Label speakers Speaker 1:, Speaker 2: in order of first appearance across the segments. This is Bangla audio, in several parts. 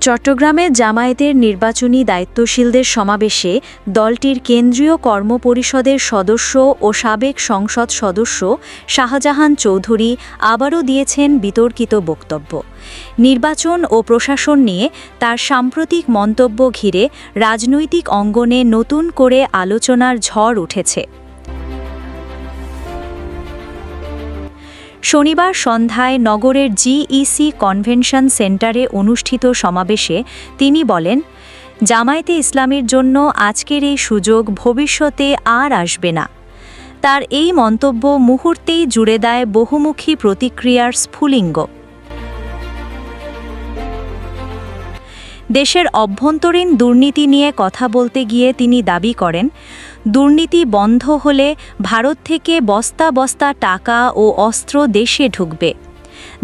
Speaker 1: চট্টগ্রামে জামায়াতের নির্বাচনী দায়িত্বশীলদের সমাবেশে দলটির কেন্দ্রীয় কর্মপরিষদের সদস্য ও সাবেক সংসদ সদস্য শাহজাহান চৌধুরী আবারও দিয়েছেন বিতর্কিত বক্তব্য। নির্বাচন ও প্রশাসন নিয়ে তার সাম্প্রতিক মন্তব্য ঘিরে রাজনৈতিক অঙ্গনে নতুন করে আলোচনার ঝড় উঠেছে। শনিবার সন্ধ্যায় নগরের জিইসি কনভেনশন সেন্টারে অনুষ্ঠিত সমাবেশে তিনি বলেন, জামায়াতে ইসলামের জন্য আজকের এই সুযোগ ভবিষ্যতে আর আসবে না। তার এই মন্তব্য মুহূর্তেই জুড়ে দেয় বহুমুখী প্রতিক্রিয়ার স্ফুলিঙ্গ। দেশের অভ্যন্তরীণ দুর্নীতি নিয়ে কথা বলতে গিয়ে তিনি দাবি করেন দুর্নীতি বন্ধ হলে ভারত থেকে বস্তা বস্তা টাকা ও অস্ত্র দেশে ঢুকবে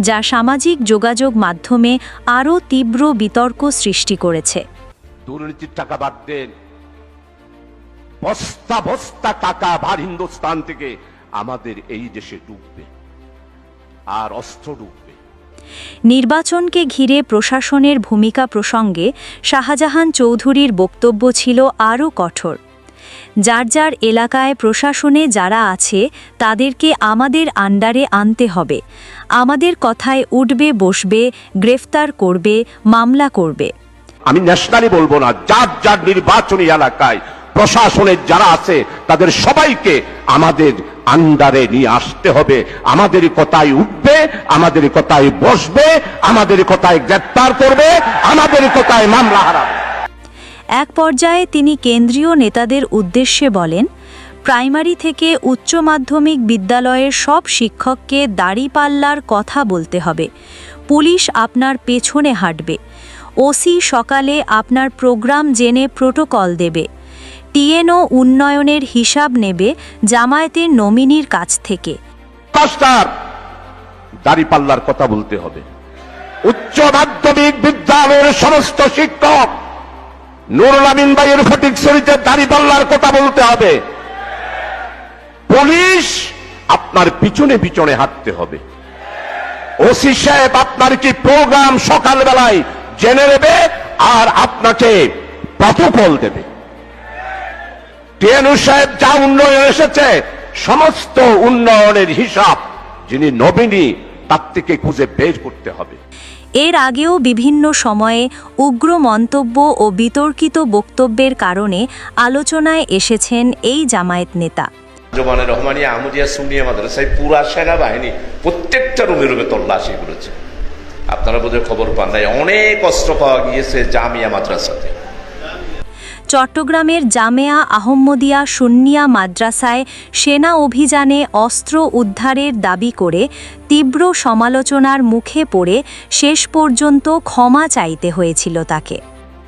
Speaker 1: যা সামাজিক যোগাযোগ মাধ্যমে আরও তীব্র বিতর্ক সৃষ্টি করেছে।
Speaker 2: দুর্নীতির টাকা বাদ দেন। বস্তা বস্তা টাকা ভার হিন্দুস্তান থেকে আমাদের এই দেশে ডুববে আর অস্ত্র ডুববে।
Speaker 1: নির্বাচনকে ঘিরে প্রশাসনের ভূমিকা প্রসঙ্গে শাহজাহান চৌধুরীর বক্তব্য ছিল আরও কঠোর। যার যার এলাকায় প্রশাসনে যারা আছে, তাদেরকে আমাদের আন্ডারে আনতে হবে। আমাদের কথায় উঠবে, বসবে, গ্রেফতার করবে, মামলা করবে।
Speaker 2: আমি ন্যাশনালি বলব না, যার যার নির্বাচনী এলাকায় প্রশাসনের যারা আছে, তাদের সবাইকে আমাদের আন্ডারে নিয়ে আসতে হবে। আমাদের কথায় উঠবে, আমাদের কথায় বসবে, আমাদের কথায় গ্রেপ্তার করবে, আমাদের কথায় মামলা হারাবে।
Speaker 1: এক পর্যায়ে তিনি কেন্দ্রীয় নেতাদের উদ্দেশ্যে বলেন, প্রাইমারি থেকে উচ্চ মাধ্যমিক বিদ্যালয়ের সব শিক্ষককে দাড়িপাল্লার কথা বলতে হবে। পুলিশ আপনার পেছনে হাঁটবে। ওসি সকালে আপনার প্রোগ্রাম জেনে প্রোটোকল দেবে। টিএনও উন্নয়নের হিসাব নেবে জামায়াতের নমিনির কাছ থেকে।
Speaker 2: কথা বলতে হবে। উচ্চ মাধ্যমিক বিদ্যালয়ের সমস্ত শিক্ষক নুরুল আমিন ভাইয়ের ফটিক শরীতে দাড়িপাল্লার কথা বলতে হবে। পুলিশ আপনার পিছনে পিছনে হাঁটতে হবে। ওসি সাহেব, আপনার কি প্রোগ্রাম সকালবেলায় জেনে নেবে আর আপনাকে প্রটোকল দেবে? টিএনু সাহেব যা উন্নয়ন এসেছে, সমস্ত উন্নয়নের হিসাব যিনি নবীনী তার থেকে খুঁজে বের করতে হবে।
Speaker 1: এর আগেও বিভিন্ন সময়ে উগ্র মন্তব্য ও বিতর্কিত বক্তব্যের কারণে আলোচনায় এসেছেন এই জামায়াত নেতা।
Speaker 3: সুনিয়া মাদ্রাসায় পুরা প্রত্যেকটা করেছে। আপনারা বোধহয় খবর পান নাই, অনেক অস্ত্র পাওয়া গিয়েছে জামিয়া মাদ্রাসাতে।
Speaker 1: চট্টগ্রামের জামেয়া আহম্মদিয়া সুন্নিয়া মাদ্রাসায় সেনা অভিযানে অস্ত্র উদ্ধারের দাবি করে তীব্র সমালোচনার মুখে পড়ে শেষ পর্যন্ত ক্ষমা চাইতে হয়েছিল তাকে।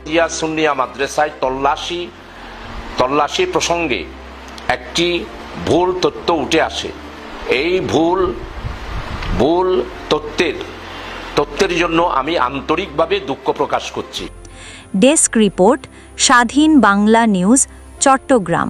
Speaker 3: ইয়া সুন্নিয়া মাদ্রাসায় তল্লাশি তল্লাশি প্রসঙ্গে একটি ভুল তথ্য উঠে আসে। এই ভুল ভুল তথ্যের তথ্যের জন্য আমি আন্তরিকভাবে দুঃখ প্রকাশ করছি।
Speaker 1: ডেস্ক রিপোর্ট স্বাধীন বাংলা নিউজ চট্টগ্রাম।